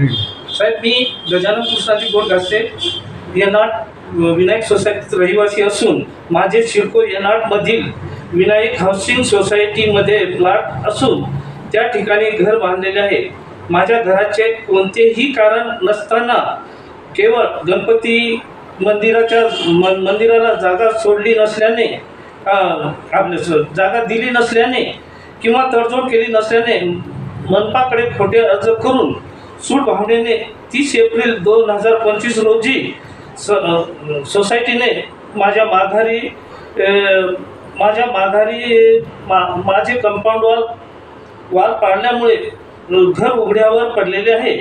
साहेब मी गजानन कृष्णाजी गोड घासे येनाट विनायक सोसायटीत रहिवासी असून माझे शिरको येनाटमधील विनायक हाऊसिंग सोसायटीमध्ये प्लॉट असून त्या ठिकाणी घर बांधलेले आहे. माझ्या घराचे कोणतेही कारण नसताना केवळ गणपती मंदिराच्या मन मंदिराला जागा सोडली नसल्याने आपले जागा दिली नसल्याने किंवा तडजोड केली नसल्याने मनपाकडे खोटे अर्ज करून सूट भावनेने तीस एप्रिल दोन हजार पंचवीस रोजी स सोसायटीने माझ्या माघारी माझ्या माघारी मा माझे कंपाऊंड वॉल वाल पाडल्यामुळे घर उघड्यावर पडलेले आहे.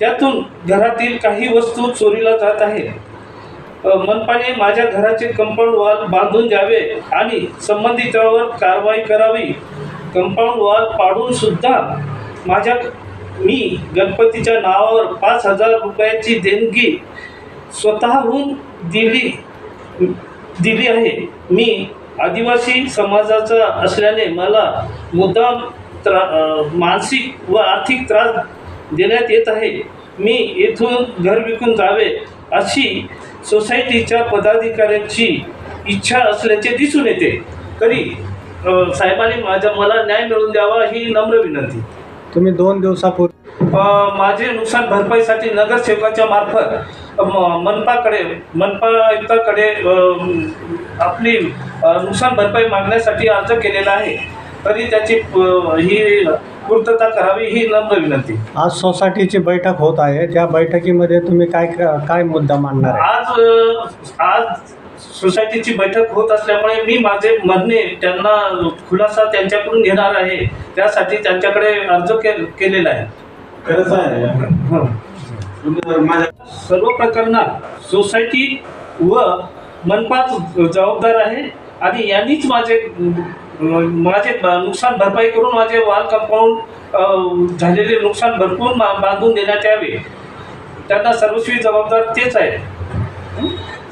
त्यातून घरातील काही वस्तू चोरीला जात आहे मनपाने माझ्या घराचे कंपाऊंड वॉल बांधून द्यावे आणि संबंधितावर कारवाई करावी. कंपाऊंड वॉल पाडून सुद्धा माझ्या मी गणपतीच्या नावावर पाच हजार रुपयाची देणगी स्वतःहून दिली दिली आहे. मी आदिवासी समाजाचा असल्याने मला मुद्दाम त्रा मानसिक व आर्थिक त्रास देण्यात येत आहे. मी येथून घर विकून जावे अशी सोसायटीच्या पदाधिकाऱ्यांची इच्छा असल्याचे दिसून येते. तरी साहेबांनी माझ्या मला न्याय मिळवून द्यावा ही नम्र विनंती. तुम्ही दोन दिवसापूर्वी माझे नुकसान भरपाईसाठी नगरसेवकाच्या मार्फत मनपाकडे मनपा आयुक्ताकडे अ, आपली नुकसान भरपाई मागण्यासाठी अर्ज केलेला आहे. तरी त्याची ही पूर्तता करावी ही नम्र विनंती. आज सोसायटीची बैठक होत आहे. त्या बैठकीमध्ये तुम्ही काय काय मुद्दा मांडणार आज आज सोसायटीची बैठक होत असल्यामुळे मी माझे म्हणणे त्यांना खुलासा त्यांच्याकडून घेणार आहे त्यासाठी त्यांच्याकडे अर्ज के केलेला आहे. खरंच आहे. हं. सर्व प्रकरणात सोसायटी व मनपाच जबाबदार आहे आणि यांनीच माझे माझे नुकसान भरपाई करून माझे वॉल कंपाऊंड झालेले नुकसान भरपूर बांधून देण्यात यावे. त्यांना सर्वस्वी जबाबदार तेच आहे.